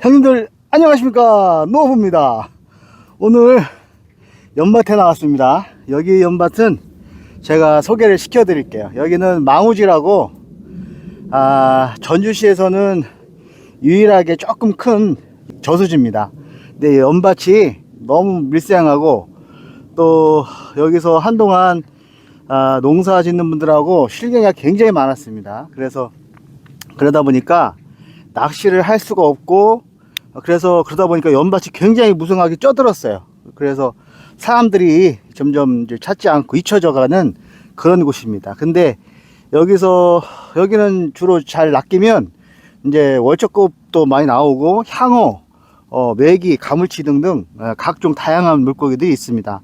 형님들 안녕하십니까? 노부입니다. 오늘 연밭에 나왔습니다. 여기 연밭은 제가 소개를 시켜 드릴게요. 여기는 망우지라고 아, 전주시에서는 유일하게 조금 큰 저수지입니다. 근데 연밭이 너무 밀생하고 또 여기서 한동안 아, 농사 짓는 분들하고 실경이 굉장히 많았습니다. 그래서 그러다 보니까 낚시를 할 수가 없고 그래서 그러다 보니까 연밭이 굉장히 무성하게 쪄들었어요. 그래서 사람들이 점점 찾지 않고 잊혀져가는 그런 곳입니다. 근데 여기서 여기는 주로 잘 낚이면 이제 월척급도 많이 나오고 향어, 어, 메기, 가물치 등등 어, 각종 다양한 물고기들이 있습니다.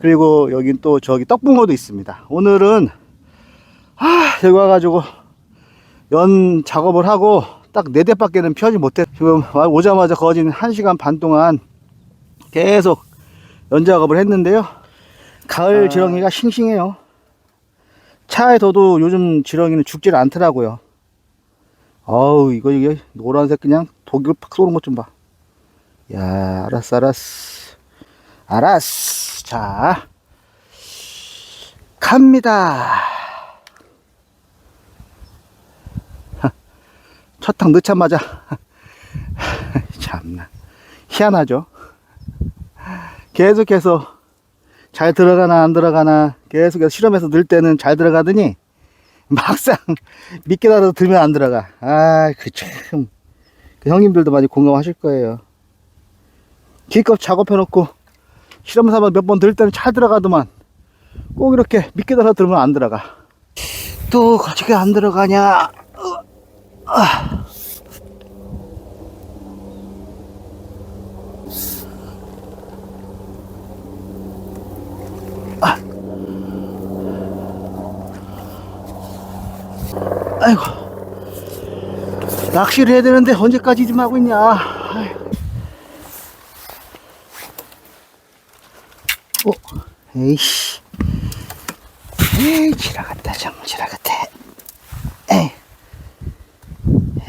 그리고 여긴 또 저기 떡붕어도 있습니다. 오늘은 아 여기 와가지고 연 작업을 하고 딱 네 대밖에는 펴지 못해. 지금 오자마자 거진 1시간 반 동안 계속 연 작업을 했는데요. 가을 아. 지렁이가 싱싱해요. 차에 둬도 요즘 지렁이는 죽질 않더라고요. 어우 이거 이게 노란색 그냥 독을 팍 쏘는 것 좀봐 야 알았어 알았어. 알았어. 자 갑니다 첫탕 넣자마자. 참나. 희한하죠? 계속해서 잘 들어가나 안 들어가나 계속해서 실험해서 넣을 때는 잘 들어가더니 막상 미끼라도 들면 안 들어가. 아그참. 그 형님들도 많이 공감하실 거예요. 기껏 작업해 놓고 실험 삼아 몇 번 들 때는 잘 들어가더만 꼭 이렇게 미끼 달아 들면 안 들어가. 또 어떻게 안 들어가냐 아이고. 낚시를 해야 되는데 언제까지 좀 하고 있냐. 어? 에이씨. 에이 지나갔다 정말 지나갔다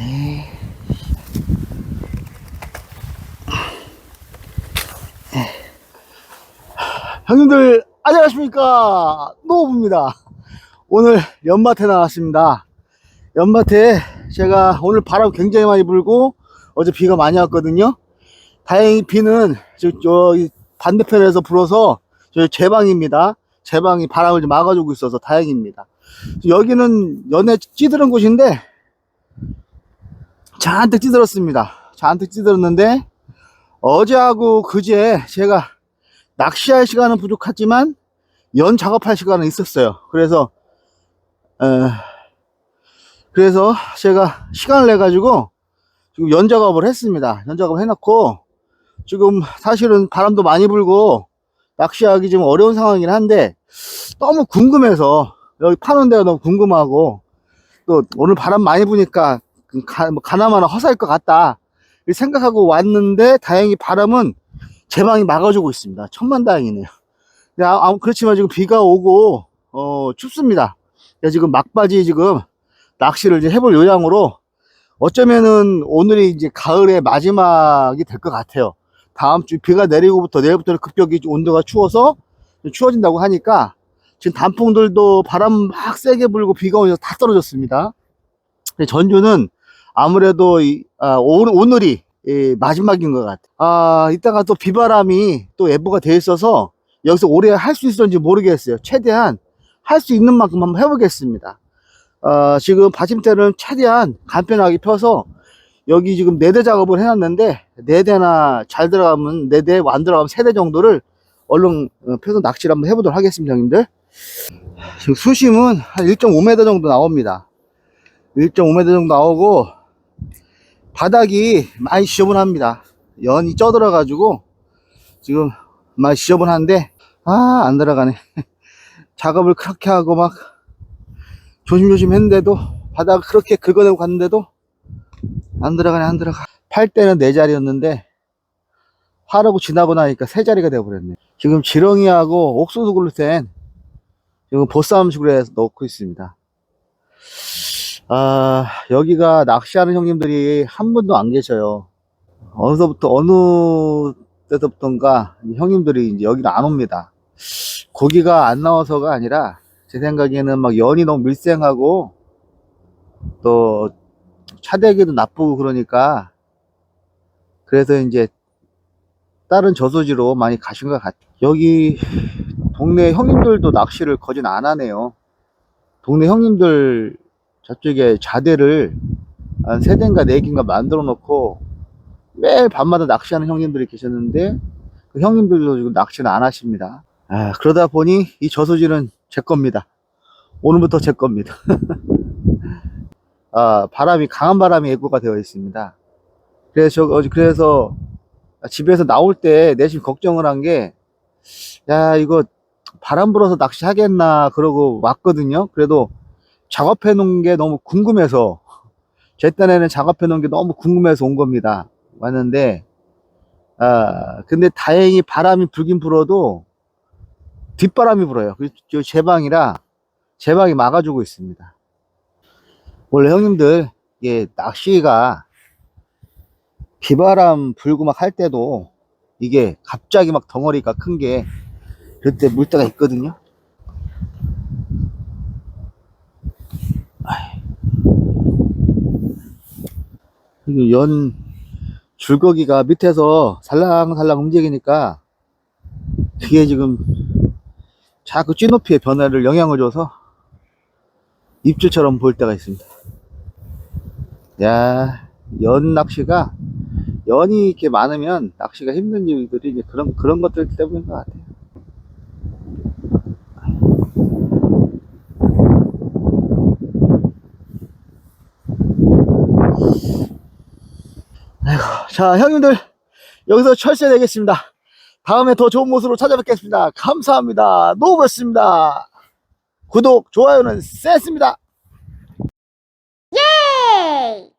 에이. 형님들 안녕하십니까 노부입니다 오늘 연마태 나왔습니다 연마태 제가 오늘 바람 굉장히 많이 불고 어제 비가 많이 왔거든요. 다행히 비는 저, 저 반대편에서 불어서 저제 방입니다. 제 방이 바람을 좀 막아주고 있어서 다행입니다. 여기는 연에 찌들은 곳인데 잔뜩 찌들었습니다. 잔뜩 찌들었는데 어제하고 그제 제가 낚시할 시간은 부족하지만 연 작업할 시간은 있었어요. 그래서 에, 그래서 제가 시간을 내 가지고 지금 연 작업을 했습니다 연 작업 해놓고 지금 사실은 바람도 많이 불고 낚시하기 좀 어려운 상황이긴 한데 너무 궁금해서 여기 파는 데가 너무 궁금하고 또 오늘 바람 많이 부니까 가, 뭐 가나마나 허사일 것 같다 생각하고 왔는데 다행히 바람은 제 방이 막아주고 있습니다 천만다행이네요 아, 아, 그렇지만 지금 비가 오고 어, 춥습니다 지금 막바지 지금 낚시를 이제 해볼 요량으로 어쩌면은 오늘이 이제 가을의 마지막이 될 것 같아요. 다음 주 비가 내리고부터 내일부터 급격히 온도가 추워서 추워진다고 하니까 지금 단풍들도 바람 막 세게 불고 비가 오면서 다 떨어졌습니다. 전주는 아무래도 이, 아, 오, 오늘이 이 마지막인 것 같아요. 아, 이따가 또 비바람이 또 예보가 돼 있어서 여기서 오래 할 수 있을지 모르겠어요. 최대한 할 수 있는 만큼 한번 해보겠습니다. 어, 지금 받침대는 최대한 간편하게 펴서 여기 지금 네대 작업을 해놨는데 네 대나 잘 들어가면 네 대, 안 들어가면 세대 정도를 얼른 어, 펴서 낚시를 한번 해보도록 하겠습니다, 형님들. 지금 수심은 한 1.5m 정도 나옵니다. 1.5m 정도 나오고 바닥이 많이 지저분합니다. 연이 쪄들어 가지고 지금 많이 지저분한데 아 안 들어가네. 작업을 그렇게 하고 막 조심조심 했는데도 바닥 그렇게 긁어내고 갔는데도 안 들어가네 안 들어가 팔 때는 네 자리였는데 화르고 지나고 나니까 세 자리가 되어버렸네 지금 지렁이하고 옥수수 글루텐 지금 보쌈식으로 해서 넣고 있습니다 아 여기가 낚시하는 형님들이 한 분도 안 계셔요 어디서부터 어느 때서부터인가 형님들이 이제 여기를 안 옵니다. 고기가 안 나와서가 아니라 제 생각에는 막 연이 너무 밀생하고 또 차대기도 나쁘고 그러니까 그래서 이제 다른 저수지로 많이 가신 것 같아요. 여기 동네 형님들도 낚시를 거진 안 하네요. 동네 형님들 저쪽에 자대를 한 세 대인가 네 개인가 만들어 놓고 매일 밤마다 낚시하는 형님들이 계셨는데 그 형님들도 지금 낚시는 안 하십니다. 아, 그러다 보니 이 저수지는 제 겁니다. 오늘부터 제 겁니다. 아, 바람이 강한 바람이 예고가 되어 있습니다. 그래서 저, 그래서 집에서 나올 때 내심 걱정을 한 게, 야, 이거 바람 불어서 낚시하겠나, 그러고 왔거든요. 그래도 작업해 놓은 게 너무 궁금해서, 제 딴에는 작업해 놓은 게 너무 궁금해서 온 겁니다. 왔는데, 아, 근데 다행히 바람이 불긴 불어도 뒷바람이 불어요. 그, 저제 방이라 제 방이 막아주고 있습니다. 원래 형님들, 이게 낚시가 비바람 불고 막 할 때도 이게 갑자기 막 덩어리가 큰 게 그때 물때가 있거든요. 이거 연 줄거기가 밑에서 살랑살랑 움직이니까 그게 지금 자꾸 찌높이의 변화를 영향을 줘서 입질처럼 보일 때가 있습니다. 야, 연 낚시가 연이 이렇게 많으면 낚시가 힘든 이유들이 이제 그런 그런 것들 때문인 것 같아요. 아이고, 자, 형님들, 여기서 철새 되겠습니다. 다음에 더 좋은 모습으로 찾아뵙겠습니다. 감사합니다. 노브였습니다. 구독, 좋아요는 셌습니다. 예!